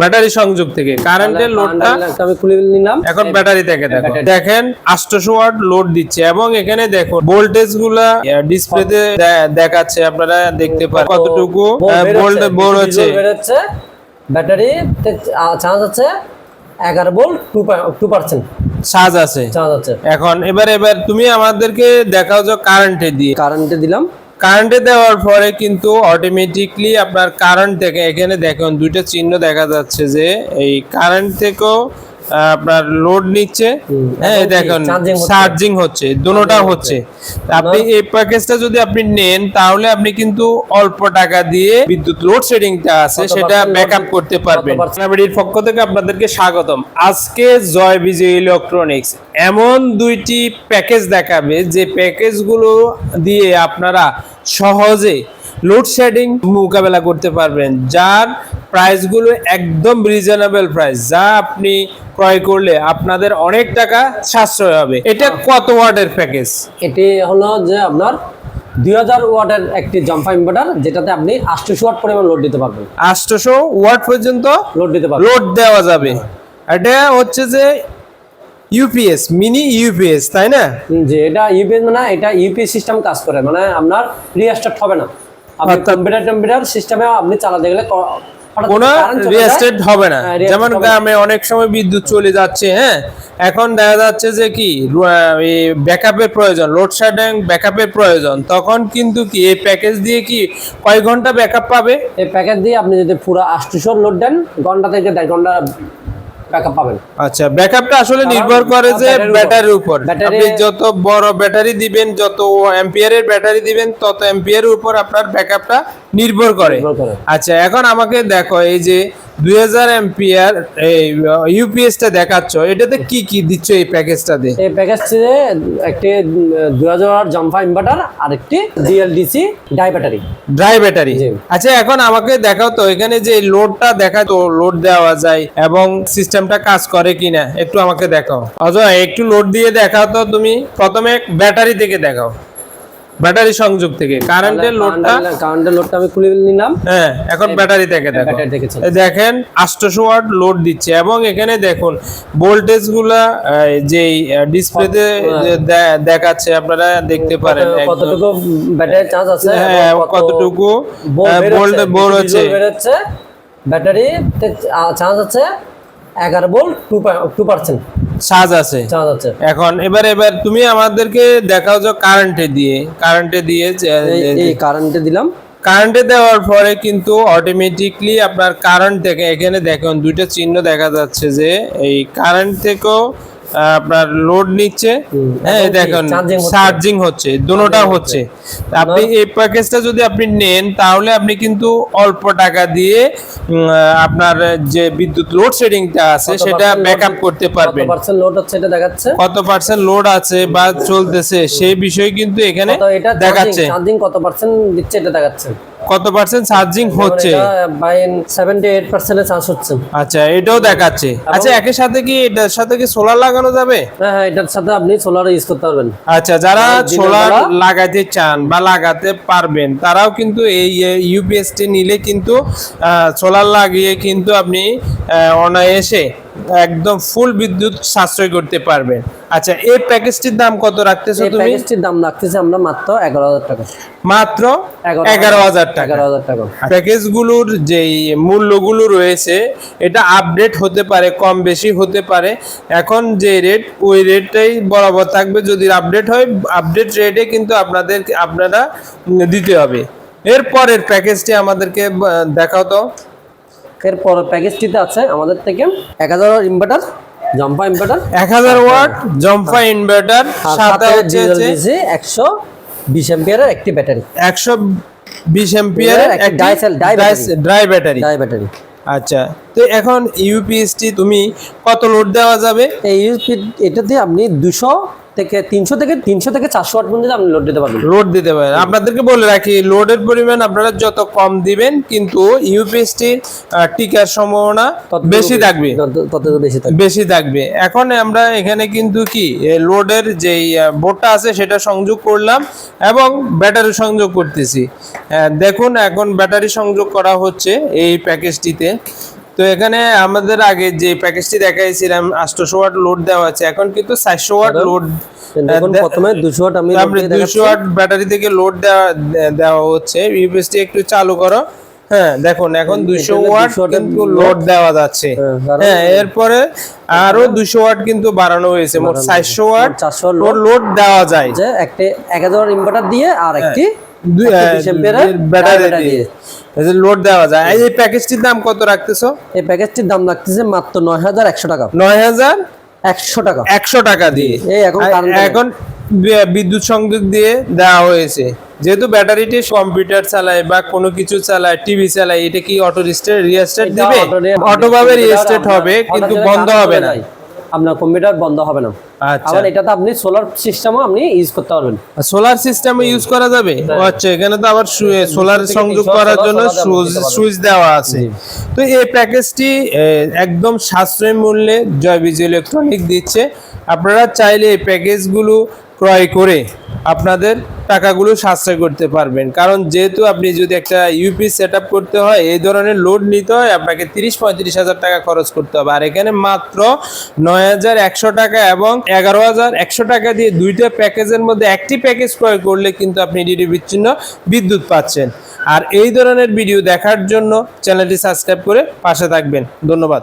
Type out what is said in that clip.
Battery সংযোগ থেকে। কারেন্টের লোডটা আমি খুলে নিলাম। এখন ব্যাটারি থেকে দেখো। দেখেন 800 ওয়াট লোড দিচ্ছে এবং এখানে দেখো ভোল্টেজগুলা ডিসপ্লেতে দেখাচ্ছে আপনারা দেখতে পারেন কতটুকু ভোল্ট বোর হচ্ছে। ব্যাটারি চার্জ আছে এগারো volt two two percent charge আছে। চার্জ আছে এখন এবার এবার তুমি আমাদেরকে দেখাও যে কারেন্টে দিয়ে। কারেন্টে দিলাম। কারেন্টে দেওয়ার পরে কিন্তু অটোমেটিকলি আপনার কারেন্ট থেকে, এখানে দেখুন দুইটা চিহ্ন দেখা যাচ্ছে যে এই কারেন্ট থেকেও আপনার লোড নিচ্ছে হ্যাঁ দেখুন। চার্জিং হচ্ছে। দুটোটা হচ্ছে। আপনি এই প্যাকেজটা যদি আপনি নেন তাহলে আপনি কিন্তু অল্প টাকা দিয়ে বিদ্যুৎ লোড শেডিংটা আছে সেটা ব্যাকআপ করতে পারবেন? সোনাবাড়ির পক্ষ থেকে আপনাদেরকে স্বাগতম। আজকে জয় বিজয় ইলেকট্রনিক্স এমন দুইটি প্যাকেজ দেখাবে যে প্যাকেজগুলো দিয়ে আপনারা সহজে লোডশেডিং মোকাবেলা করতে পারবেন যার প্রাইসগুলো একদম রিজনেবল প্রাইস যা আপনি ক্রয় করলে আপনাদের অনেক টাকা সাশ্রয় হবে। এটা কত ওয়াটের প্যাকেজ এটি হলো যে আপনার দুই হাজার ওয়াটের একটি জাম্পা ইনভার্টার যেটাতে আপনি আটশোশো ওয়াট পরিমাণ লোড দিতে পারবেন। আটশোশো ওয়াট পর্যন্ত লোড দিতে পারবেন। লোড দেওয়া যাবে। এটা হচ্ছে যে ইউপিএস মিনি ইউপিএস তাই না? যে এটা ইউপিএস মানে এটা ইউপিএস সিস্টেম কাজ করে। মানে আপনার রিস্টার্ট হবে না। আপনি অর্থাৎ- কম্পিউটার সিস্টেমে আপনি চালাতে গেলে কোনো রিয়েস্টেট হবে না। হ্যাঁ, যেমন গ্রামে অনেক সময় বিদ্যুৎ চলে যাচ্ছে হ্যাঁ? এখন দেখা যাচ্ছে যে কি ব্যাকআপের প্রয়োজন লোডশেডিং ব্যাকআপের প্রয়োজন। তখন কিন্তু কি এই প্যাকেজ দিয়ে কি কয় ঘণ্টা ব্যাকআপ পাবে? এই প্যাকেজ দিয়ে আপনি যদি পুরো আটশোশো লোড দেন ঘণ্টা থেকে দেড় ঘণ্টা ব্যাকআপ পাবেন আচ্ছা ব্যাকআপটা আসলে নির্ভর করে যে ব্যাটারির উপর। আপনি যত বড় ব্যাটারি দিবেন যত অ্যাম্পিয়ারের ব্যাটারি দিবেন তত অ্যাম্পিয়ারের উপর আপনার ব্যাকআপটা নির্ভর করে। আচ্ছা এখন আমাকে দেখো এই যে দুই হাজার এম্পিয়ার এই ইউপিএসটা দেখাচ্ছ এটাতে কি কি দিচ্ছ এই প্যাকেজটাতে এই প্যাকেজটিতে একটি দুই হাজার জাম্পা ইনভার্টার আর একটি ডিএলডিসি ডাই ব্যাটারি ড্রাই ব্যাটারি আচ্ছা এখন আমাকে দেখাও তো এখানে যে লোডটা দেখা তো লোড দেওয়া যায় এবং সিস্টেমটা কাজ করে কিনা একটু আমাকে দেখাও। অজয় একটু লোড দিয়ে দেখাও তো তুমি। প্রথমে ব্যাটারি থেকে দেখাও। ব্যাটারি সংযোগ থেকে। কারেন্টের লোডটা কারেন্টের লোডটা আমি খুলে নিলাম। হ্যাঁ এখন ব্যাটারি থেকে দেখো। দেখেন 800 ওয়াট লোড দিচ্ছে এবং এখানে দেখুন ভোল্টেজগুলা যে ডিসপ্লেতে দেখাচ্ছে আপনারা দেখতে পারেন কতটুকু ব্যাটারি চার্জ আছে হ্যাঁ, কতটুকু, ভোল্ট বোর হচ্ছে। ব্যাটারি চার্জ আছে এগারো ভোল্ট টু টু পার্সেন্ট সাজ আছে। এখন এবার এবার তুমি আমাদেরকে দেখাও যে কারেন্টে দিয়ে কারেন্টে দিয়ে এই- কারেন্টে দিলাম। কারেন্টে দেওয়ার পরে কিন্তু অটোমেটিকলি আপনার কারেন্ট থেকে এখানে দেখুন দুইটা চিহ্ন দেখা যাচ্ছে যে এই কারেন্ট থেকেও আপনার লোড নিচ্ছে। হ্যাঁ এই দেখুন চার্জিং হচ্ছে। দুটোটা হচ্ছে। আপনি এই প্যাকেজটা যদি আপনি নেন তাহলে আপনি কিন্তু অল্প টাকা দিয়ে আপনার যে বিদ্যুৎ লোড শেডিংটা আছে সেটা ব্যাকআপ করতে পারবেন। কত পার্সেন্ট লোড হচ্ছে এটা দেখাচ্ছে? কত পার্সেন্ট লোড আছে বা চলতেছে সেই বিষয় কিন্তু এখানে দেখাচ্ছে। চার্জিং কত পার্সেন্ট দিচ্ছে এটা দেখাচ্ছে। কত পার্সেন্ট চার্জিং হচ্ছে? বাই চার্জ হচ্ছে। আচ্ছা এটাও দেখাচ্ছে। আচ্ছা একই সাথে কি এটার সাথে কি সোলার লাগানো যাবে? হ্যাঁ হ্যাঁ এটার সাথে আপনি সোলার ইউজ করতে পারবেন। আচ্ছা যারা সোলার লাগাতে চান বা লাগাতে পারবেন তারাও কিন্তু এই ইউপিএসটি নিলে কিন্তু সোলার লাগিয়ে কিন্তু আপনি অনায়াসে একদম ফুল বিদ্যুৎ সাশ্রয় করতে পারবেন আচ্ছা এই প্যাকেজটির দাম কত রাখতেছো তুমি? প্যাকেজটির দাম রাখতেছি আমরা মাত্র এগারো হাজার টাকা। মাত্র এগারো এগারো হাজার টাকা। এগারো হাজার টাকা। প্যাকেজগুলোর যেই মূল্যগুলো রয়েছে এটা আপডেট হতে পারে কম বেশি হতে পারে। এখন যে রেট ওই রেটটাই বরাবর থাকবে। যদি আপডেট হয় আপডেট রেটে কিন্তু আপনাদের আপনারা দিতে হবে। এরপরের প্যাকেজটি আমাদেরকে দেখাও তো। এরপর প্যাকেজটিতে আছে আমাদের থেকে এক হাজার ইনভার্টার জাম্পা ইনভার্টার এক হাজার ওয়াট জম্পা ইনভার্টার সাথে সাথে হচ্ছে একশো বিশ এম্পিয়ারের একটি ব্যাটারি একশো বিশ এম্পিয়ারের একটি dry cell- battery. Dry battery আচ্ছা তো এখন ইউপিএসটি তুমি কত লোড দেওয়া যাবে? এই ইউপি এটা দিয়ে আপনি দুশো থেকে তিনশো থেকে তিনশো থেকে চারশো ওয়াট পর্যন্ত আপনি লোড দিতে পারবেন। লোড দিতে পারেন। আপনাদেরকে বলে রাখি লোডের পরিমাণ আপনারা যত কম দিবেন কিন্তু ইউপিএসটি টিকার সম্ভাবনা তত- বেশি থাকবে। তত- বেশি থাকবে। বেশি থাকবে। এখন আমরা এখানে কিন্তু কি লোডের যেই বোর্ডটা আছে সেটা সংযোগ করলাম এবং ব্যাটারি সংযোগ করতেছি। দেখুন এখন ব্যাটারি সংযোগ করা হচ্ছে এই প্যাকেজটিতে তো এখানে আমাদের আগে যে প্যাকেজটি দেখাইছিলাম আটশোশো ওয়াট লোড দেওয়া আছে। এখন কিন্তু চারশো ওয়াট লোড প্রথমে দুশো ওয়াট আমি দুশো ওয়াট ব্যাটারি থেকে লোড দেওয়া দেওয়া হচ্ছে। ইউপিএসটি একটু চালু করো। হ্যাঁ দেখুন এখন দুশো এখানে ওয়াট কিন্তু লোড দেওয়া যাচ্ছে। হ্যাঁ, কারণ- হ্যাঁ এরপরে আরও দুশো ওয়াট কিন্তু বাড়ানো হয়েছে। মোট চারশো ওয়াট 400 watt লোড দেওয়া যায়। একটি এক হাজার ইনভার্টার দিয়ে আর একটি দুই একটি আহ, 20 অ্যাম্পিয়ারের ব্যাটারি ব্যাটারি দিয়ে। দিয়ে। লোড দেওয়া যায়। এই প্যাকেজটির দাম কত রাখতেছো? এই প্যাকেজটির দাম লাগতেছে মাত্র নয় হাজার একশো টাকা। নয় হাজার একশো টাকা। একশো টাকা দিয়ে। এই এখন বিদ্যুৎ সংযোগ দিয়ে দেওয়া হয়েছে। যেহেতু ব্যাটারিটি কম্পিউটার চালায় বা কোনো কিছু চালায় টিভি চালায় এটা কি অটো রিস্টেট এটা দিবে? auto re- অটো ভাবে রিস্টেট হবে কিন্তু বন্ধ হবে না। আপনার কম্পিউটার বন্ধ হবে না। আচ্ছা আবার এটাতে আপনি সোলার সিস্টেমও আপনি ইউজ করতে পারবেন। সোলার সিস্টেমে ইউজ করা যাবে? ও আচ্ছা এখানে তো আবার সোলার সংযোগ করার জন্য। সুইচ দেওয়া আছে। তো এই প্যাকেজটি একদম সাশ্রয়ী মূল্যে জয় বিজয় ইলেকট্রনিক দিচ্ছে। আপনারা চাইলে এই প্যাকেজগুলো ক্রয় করে আপনাদের টাকাগুলো সাশ্রয় করতে পারবেন। কারণ যেহেতু আপনি যদি একটা ইউপি সেট করতে হয়, এই ধরনের লোড নিতে হয়, আপনাকে তিরিশ পঁয়ত্রিশ হাজার টাকা খরচ করতে হবে। আর এখানে মাত্র নয় হাজার একশো টাকা এবং এগারো হাজার একশো টাকা দিয়ে দুইটা প্যাকেজের মধ্যে একটি প্যাকেজ ক্রয় করলে কিন্তু আপনি ডিডি বিচ্ছিন্ন বিদ্যুৎ পাচ্ছেন। আর এই ধরনের ভিডিও দেখার জন্য চ্যানেলটি সাবস্ক্রাইব করে পাশে থাকবেন। ধন্যবাদ।